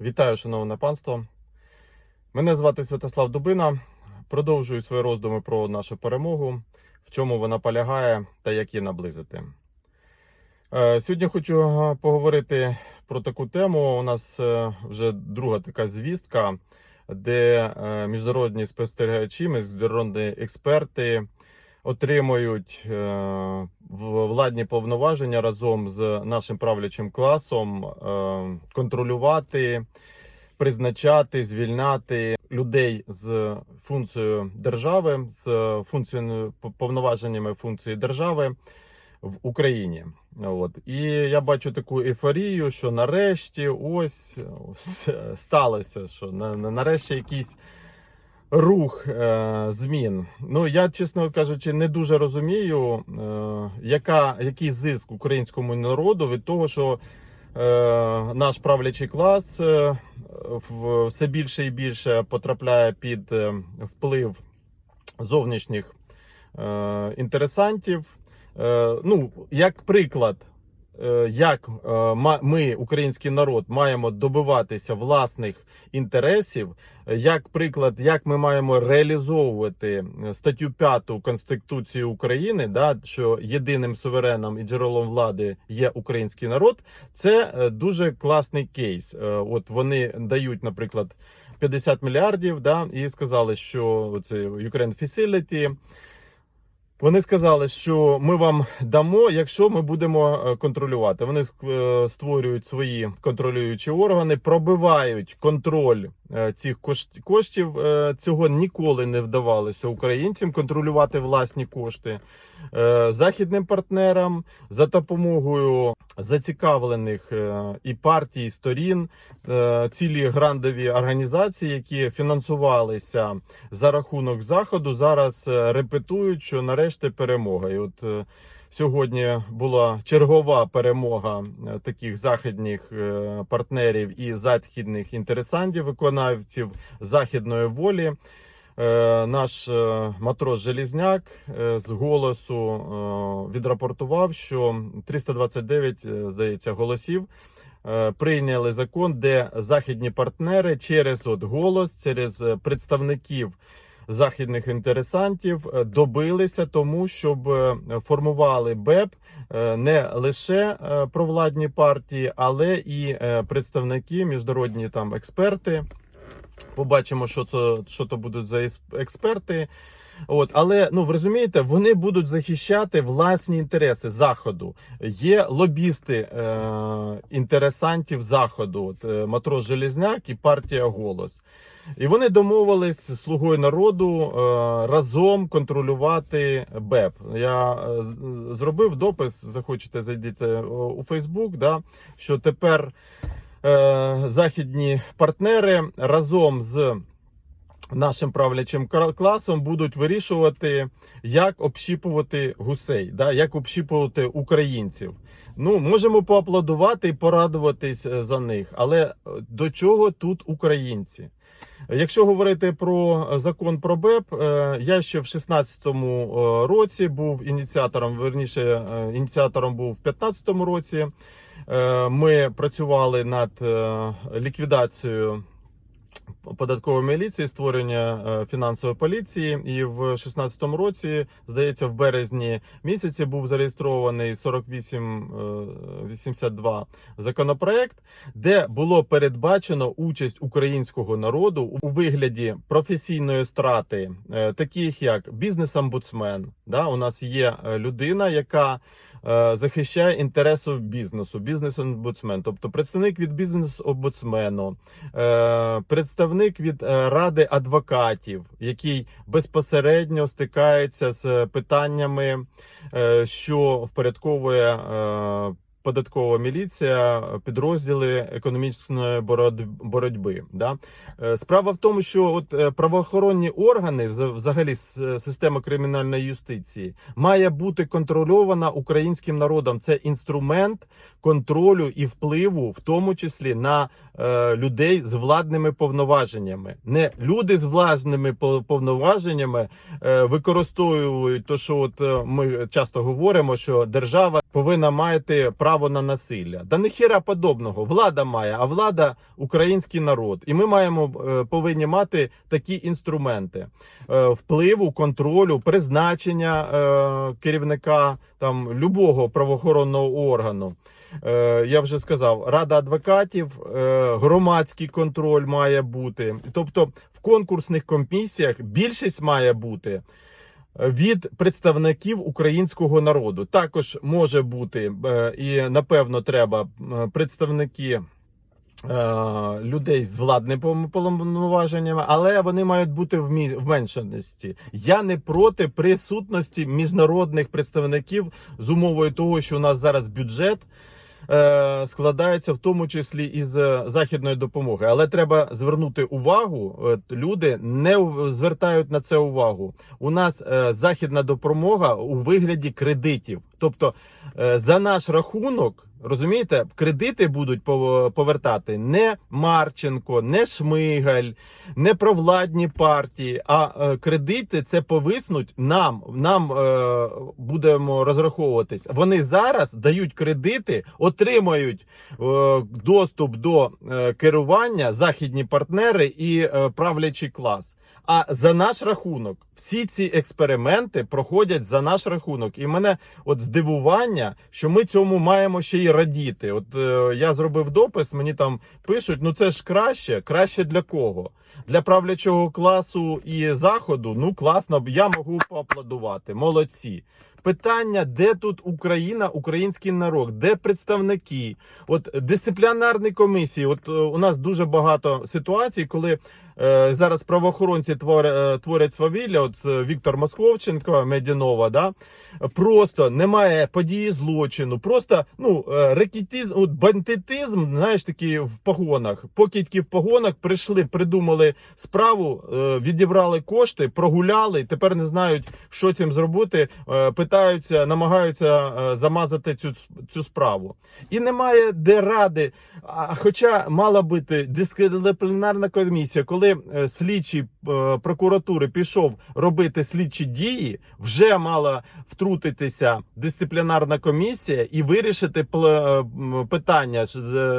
Вітаю, шановне панство. Мене звати Святослав Дубина. Продовжую свої роздуми про нашу перемогу, в чому вона полягає та як її наблизити. Е, Сьогодні хочу е, поговорити про таку тему. У нас е, вже друга така звістка, де міжнародні спостерігачі, міжнародні експерти отримують е, владні повноваження разом з нашим правлячим класом е, контролювати, призначати, звільняти людей з функцією держави, з функцією повноваженнями функції держави в Україні. От і я бачу таку ейфорію, що нарешті ось сталося, що на, на- нарешті якийсь рух е, змін. Ну я, чесно кажучи, не дуже розумію, е, яка, який зиск українському народу від того, що е, наш правлячий клас е, все більше і більше потрапляє під е, вплив зовнішніх е, інтересантів. Е, ну, як приклад, як е, ми, український народ, маємо добиватися власних інтересів, е, як приклад, як ми маємо реалізовувати е, статтю 5 Конституції України, да, що єдиним сувереном і джерелом влади є український народ, це е, дуже класний кейс. Е, От вони дають, наприклад, 50 мільярдів, да, і сказали, що це Ukraine Facility, вони сказали, що ми вам дамо, якщо ми будемо е, контролювати. Вони е, створюють свої контролюючі органи, пробивають контроль е, цих коштів. Цього ніколи не вдавалося українцям контролювати власні кошти західним партнерам за допомогою зацікавлених е, і партій, і сторін, е, цілі грандові організації, які фінансувалися за рахунок заходу, зараз е, репетують, що нарешті перемога. І от сьогодні була чергова перемога таких західних партнерів і західних інтересантів, виконавців західної волі. Е, Наш е, матрос Желізняк е, з голосу відрапортував, що 329, е, здається, голосів прийняли закон, де західні партнери через от голос, через представників західних інтересантів добилися тому, щоб формували БЕП не лише провладні партії, але і представники, міжнародні там експерти. Побачимо, що це що то будуть за експерти. От, але ну ви розумієте, вони будуть захищати власні інтереси заходу. Є лобісти е, інтересантів заходу, от, е, матрос Желізняк і партія Голос. І вони домовились слугою народу е, разом контролювати БЕП. Я е, зробив допис. Захочете зайдіть е, у Фейсбук, да, що тепер західні партнери разом з нашим правлячим класом будуть вирішувати, як общіпувати гусей, да, як общіпувати українців. Ну, можемо поаплодувати і порадуватись е, за них, але е, до чого тут українці? Якщо говорити про закон про БЕП, е, я ще в 16-му е, році був ініціатором, верніше, е, ініціатором був в 15-му році. Е, Ми працювали над е, ліквідацією податкової міліції, створення е, фінансової поліції. І в 16-му році, здається, в березні місяці був зареєстрований 4882 законопроект, де було передбачено участь українського народу у вигляді професійної страти, таких як бізнес-омбудсмен. Да, у нас є людина, яка захищає інтереси бізнесу, бізнес-омбудсмен, тобто представник від бізнес-омбудсмену, е, представник від е, ради адвокатів, який безпосередньо стикається з питаннями, е, що впорядковує. Податкова міліція, підрозділи економічної бороть- боротьби. Да? Е, Справа в тому, що от е, правоохоронні органи, вза- взагалі система кримінальної юстиції, має бути контрольована українським народом. Це інструмент контролю і впливу, в тому числі на людей з владними повноваженнями. Не люди з владними пов- повноваженнями е, використовують то, що от е, ми часто говоримо, що держава повинна мати право на насилля. Да ніхіра подобного. Влада має, а влада український народ. І ми маємо е, повинні мати такі інструменти е, впливу, контролю, призначення е, керівника там любого правоохоронного органу. Е, Я вже сказав, рада адвокатів, е, громадський контроль має бути. Тобто в конкурсних комісіях більшість має бути від представників українського народу. Також може бути е, і напевно треба е, представники. е, Людей з владними пов- повноваженнями, але вони мають бути в меншості. Я не проти присутності міжнародних представників з умовою того, що у нас зараз бюджет е, складається в тому числі із е, західної допомоги. Але треба звернути увагу. Люди не звертають на це увагу. У нас е, західна допомога у вигляді кредитів, тобто е, за наш рахунок. Розумієте, кредити будуть пов- повертати не Марченко, не Шмигаль, не провладні партії, а е, кредити це повиснуть нам. Нам е, будемо розраховуватись. Вони зараз дають кредити, отримають доступ до керування західні партнери і правлячий клас. А за наш рахунок всі ці експерименти проходять за наш рахунок. І мене от здивування, що ми цьому маємо ще й радіти. От е, я зробив допис, мені там пишуть: ну це ж краще, краще для кого? Для правлячого класу і заходу, ну класно, я можу поаплодувати. Молодці. Питання, де тут Україна, український народ, де представники? От дисциплінарні комісії. От е, у нас дуже багато ситуацій, коли зараз правоохоронці е, творять свавілля. От е, Віктор Московченко, Медінова, да просто немає події злочину, просто ну е, рекетизм, от бандитизм, знаєш, такі в погонах. Покидьки в погонах прийшли, придумали справу, е, відібрали кошти, прогуляли. Тепер не знають, що цим зробити. е, Питаються, намагаються е, замазати цю цю справу. І немає де ради. Хоча мала бути дисциплінарна комісія, коли е, слідчий е, прокуратури пішов робити слідчі дії, вже мала втрутитися дисциплінарна комісія і вирішити е, питання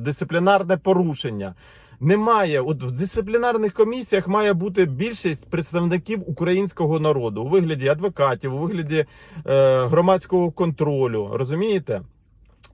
дисциплінарне порушення. Немає, от в дисциплінарних комісіях має бути більшість представників українського народу у вигляді адвокатів, у вигляді е, громадського контролю. Розумієте?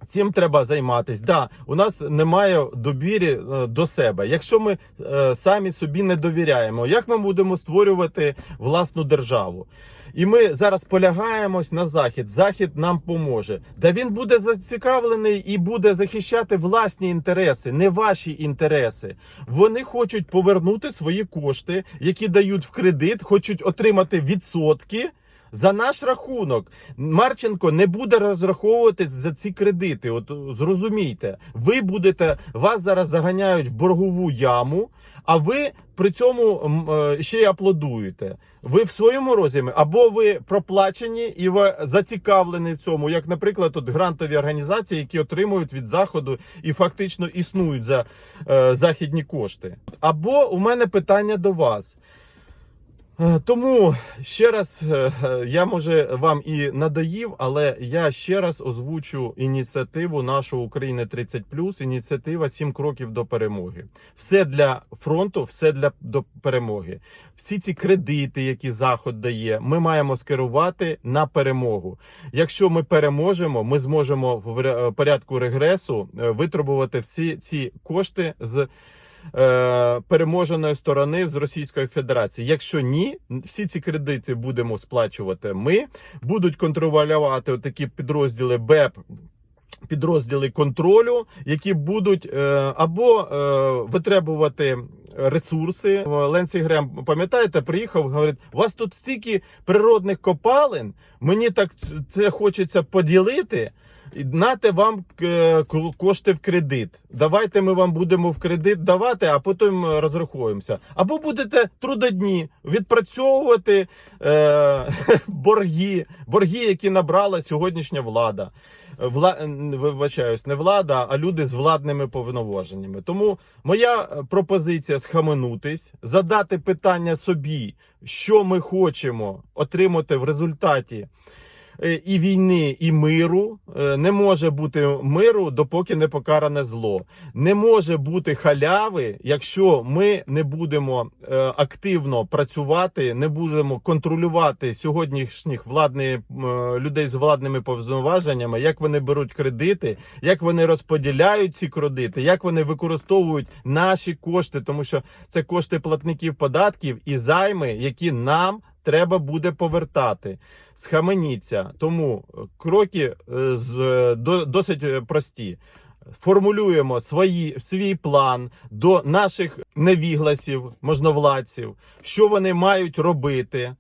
Цим треба займатися. Да, у нас немає довірі е, до себе. Якщо ми е, самі собі не довіряємо, як ми будемо створювати власну державу? І ми зараз полягаємось на захід. Захід нам поможе. Да він буде зацікавлений і буде захищати власні інтереси, не ваші інтереси. Вони хочуть повернути свої кошти, які дають в кредит, хочуть отримати відсотки. За наш рахунок Марченко не буде розраховуватись за ці кредити. От зрозумійте, ви будете вас зараз заганяють в боргову яму, а ви при цьому е, ще й аплодуєте. Ви в своєму розумі або ви проплачені і ви зацікавлені в цьому, як, наприклад, от грантові організації, які отримують від заходу і фактично існують за е, західні кошти. Або у мене питання до вас. Е, Тому ще раз е, е, я може вам і надоїв, але я ще раз озвучу ініціативу нашого України 30+, ініціатива «7 кроків до перемоги. Все для фронту, все для до перемоги. Всі ці кредити, які заход дає, ми маємо скерувати на перемогу. Якщо ми переможемо, ми зможемо в порядку регресу е, витребувати всі ці кошти з е, переможеної сторони з Російської Федерації. Якщо ні, всі ці кредити будемо сплачувати ми, будуть контролювати такі підрозділи БЕП. Підрозділи контролю, які будуть е, або е, витребувати ресурси. Ленсі Грем, пам'ятаєте, приїхав, говорить: у вас тут стільки природних копалин, мені так це хочеться поділити. Нате вам е, кошти в кредит. Давайте ми вам будемо в кредит давати, а потім е, розрахуємося. Або будете трудодні відпрацьовувати е, борги, борги, які набрала сьогоднішня влада. вла... вибачаюсь, не влада, а люди з владними повноваженнями. Тому моя е, пропозиція схаменутись, задати питання собі, що ми хочемо отримати в результаті е, і війни, і миру. Е, Не може бути миру, допоки не покаране зло. Не може бути халяви, якщо ми не будемо е, активно працювати, не будемо контролювати сьогоднішніх владних е, людей з владними повноваженнями, як вони беруть кредити, як вони розподіляють ці кредити, як вони використовують наші кошти, тому що це кошти платників податків і займи, які нам треба буде повертати. Схаменіться. Тому кроки е, з, до, досить е, прості. Формулюємо свої, свій план до наших невігласів, можновладців, що вони мають робити.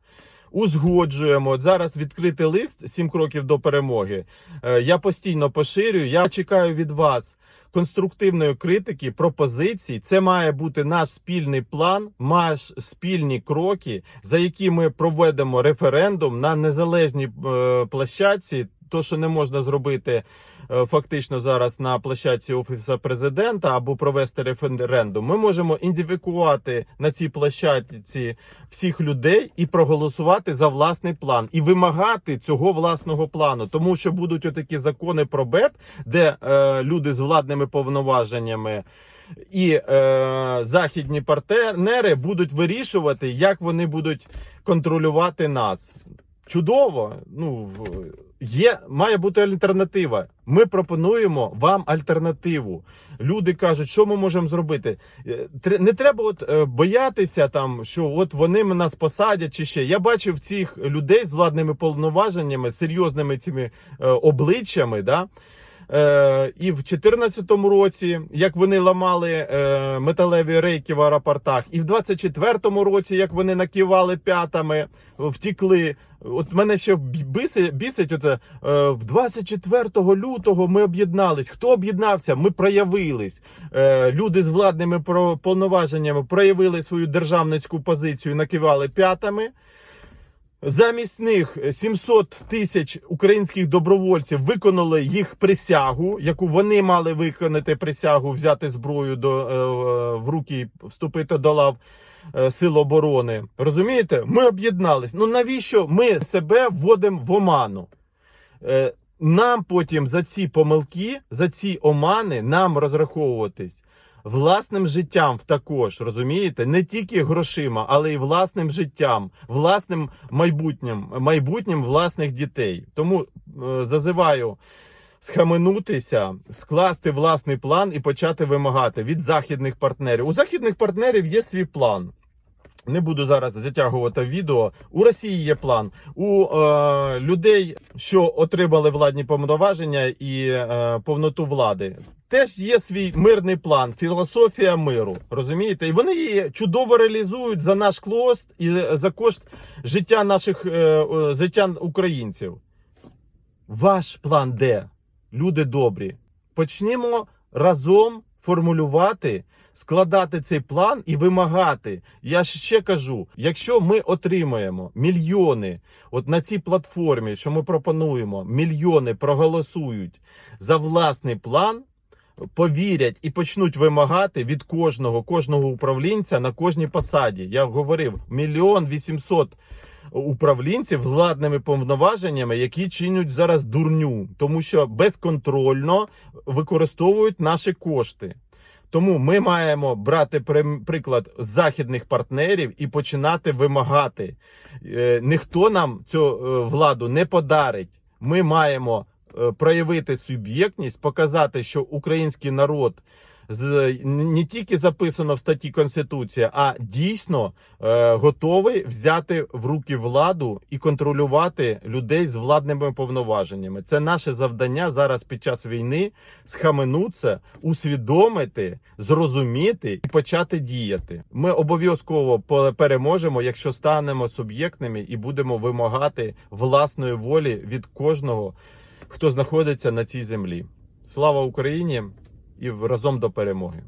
Узгоджуємо зараз відкритий лист сім кроків до перемоги. Е, Я постійно поширюю. Я чекаю від вас конструктивної критики, пропозицій. Це має бути наш спільний план, наш спільні кроки, за які ми проведемо референдум на незалежній е, площадці. То, що не можна зробити е, фактично зараз на площадці офісу президента або провести референдум, ми можемо ідентифікувати на цій площадці всіх людей і проголосувати за власний план і вимагати цього власного плану, тому що будуть отакі закони про БЕП, де е, люди з владними повноваженнями. І е, західні партнери будуть вирішувати, як вони будуть контролювати нас. Чудово. Ну є, має бути альтернатива. Ми пропонуємо вам альтернативу. Люди кажуть, що ми можемо зробити. Е, Не треба от е, боятися там, що от вони нас посадять чи ще. Я бачив цих людей з владними повноваженнями, серйозними цими е, обличчями. Да? Е, і в 2014 році, як вони ламали е, металеві рейки в аеропортах, і в 24-му році, як вони накивали п'ятами, втікли. От мене ще бісить, бісить от, е, в 24 лютого ми об'єднались. Хто об'єднався? Ми проявились. Е, люди з владними повноваженнями проявили свою державницьку позицію, накивали п'ятами. Замість них 700 тисяч українських добровольців виконали їх присягу, яку вони мали виконати присягу, взяти зброю до е, в руки, і вступити до лав е, сил оборони. Розумієте? Ми об'єднались. Ну навіщо ми себе вводимо в оману? Е, нам потім за ці помилки, за ці омани, нам розраховуватись власним життям також, розумієте? Не тільки грошима, але й власним життям, власним майбутнім, майбутнім власних дітей. Тому е, зазиваю схаменутися, скласти власний план і почати вимагати від західних партнерів. У західних партнерів є свій план. Не буду зараз затягувати відео. У Росії є план. У е, людей, що отримали владні повноваження і е, повноту влади, теж є свій мирний план, філософія миру. Розумієте? І вони її чудово реалізують за наш клост і за кошт життя наших е, е, життя українців. Ваш план де? Люди добрі. Почнімо разом формулювати, складати цей план і вимагати. Я ще кажу: якщо ми отримаємо мільйони, от на цій платформі, що ми пропонуємо, мільйони проголосують за власний план. Повірять і почнуть вимагати від кожного кожного управлінця на кожній посаді. Я говорив мільйон вісімсот управлінців владними повноваженнями, які чинять зараз дурню, тому що безконтрольно використовують наші кошти. Тому ми маємо брати приклад західних партнерів і починати вимагати. Е, Ніхто нам цю е, владу не подарить. Ми маємо проявити суб'єктність, показати, що український народ не тільки записано в статті Конституції, а дійсно е, готовий взяти в руки владу і контролювати людей з владними повноваженнями. Це наше завдання зараз під час війни схаменутися, усвідомити, зрозуміти і почати діяти. Ми обов'язково пе- переможемо, якщо станемо суб'єктними і будемо вимагати власної волі від кожного, хто знаходиться на цій землі. Слава Україні! і разом до перемоги.